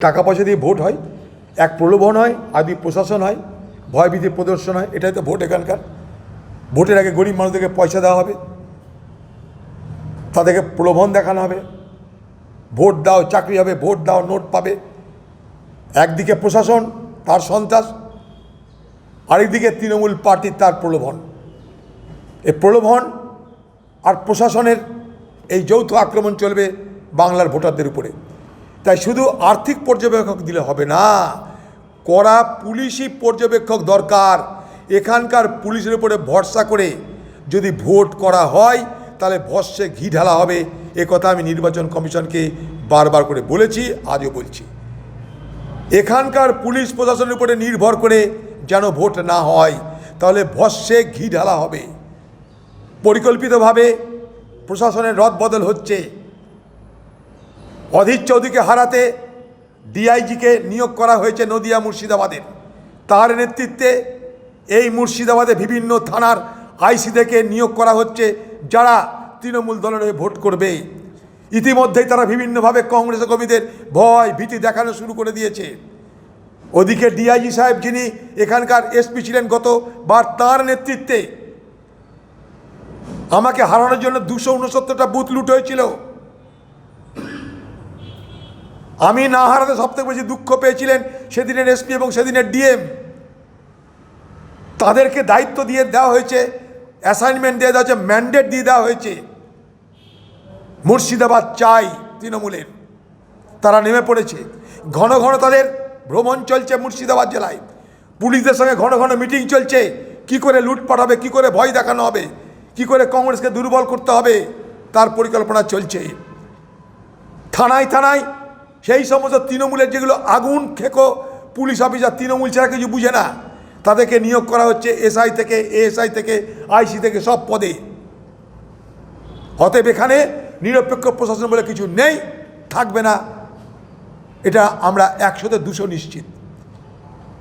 টাকা পয়সা দিয়ে ভোট হয়, এক প্রলোভন হয়, আদি প্রশাসন হয়, ভয়ভীতি প্রদর্শন হয়, এটাই তো ভোট এখানকার। ভোটের আগে গরিব মানুষদেরকে পয়সা দেওয়া হবে, তাদেরকে প্রলোভন দেখানো হবে, ভোট দাও, চাকরি হবে, ভোট দাও, নোট পাবে। একদিকে প্রশাসন, তার সন্ত্রাস, আরেকদিকে তৃণমূল পার্টির তার প্রলোভন। এই প্রলোভন আর প্রশাসনের এই যৌথ আক্রমণ চলবে বাংলার ভোটারদের উপরে। তাই শুধু আর্থিক পর্যবেক্ষক দিলে হবে না করা পুলিশি পর্যবেক্ষক দরকার। এখানকার পুলিশের উপরে ভরসা করে যদি ভোট করা হয়, তাহলে ভস্যে ঘি ঢালা হবে। এ কথা আমি নির্বাচন কমিশনকে বারবার করে বলেছি, আজও বলছি। এখানকার পুলিশ প্রশাসনের উপরে নির্ভর করে যেন ভোট না হয়, তাহলে ভস্যে ঘি ঢালা হবে। পরিকল্পিতভাবে প্রশাসনের রদবদল হচ্ছে। অধীর চৌধুরীকে হারাতে ডিআইজিকে নিয়োগ করা হয়েছে নদিয়া মুর্শিদাবাদের। তার নেতৃত্বে এই মুর্শিদাবাদে বিভিন্ন থানার আইসিদেরকে নিয়োগ করা হচ্ছে যারা তৃণমূল দলের হয়ে ভোট করবে। ইতিমধ্যেই তারা বিভিন্নভাবে কংগ্রেস কর্মীদের ভয়, ভীতি দেখানো শুরু করে দিয়েছে। ওদিকে ডিআইজি সাহেব যিনি এখানকার এসপি ছিলেন গতবার, তাঁর নেতৃত্বে আমাকে হারানোর জন্য দুশো উনসত্তরটা বুথ লুট হয়েছিল। আমি না হারাতে সবথেকে বেশি দুঃখ পেয়েছিলেন সেদিনের এসপি এবং সেদিনের ডিএম। তাদেরকে দায়িত্ব দিয়ে দেওয়া হয়েছে অ্যাসাইনমেন্ট দিয়ে দেওয়া হয়েছে ম্যান্ডেট দিয়ে দেওয়া হয়েছে। মুর্শিদাবাদ চাই তৃণমূলের। তারা নেমে পড়েছে। ঘন ঘন তাদের ভ্রমণ চলছে মুর্শিদাবাদ জেলায়। পুলিশদের সঙ্গে ঘন ঘন মিটিং চলছে। কি করে লুটপাট হবে, কী করে ভয় দেখানো হবে, কি করে কংগ্রেসকে দুর্বল করতে হবে, তার পরিকল্পনা চলছে। থানায় থানায় সেই সমস্ত তৃণমূলের যেগুলো আগুন, খেকো, পুলিশ অফিসার, তৃণমূল ছাড়া কিছু বুঝে না, তাদেরকে নিয়োগ করা হচ্ছে এসআই থেকে, এএসআই থেকে, আইসি থেকে সব পদে। অতএব এখানে নিরপেক্ষ প্রশাসন বলে কিছু নেই, থাকবে না। এটা আমরা একশোতে দুশো নিশ্চিত।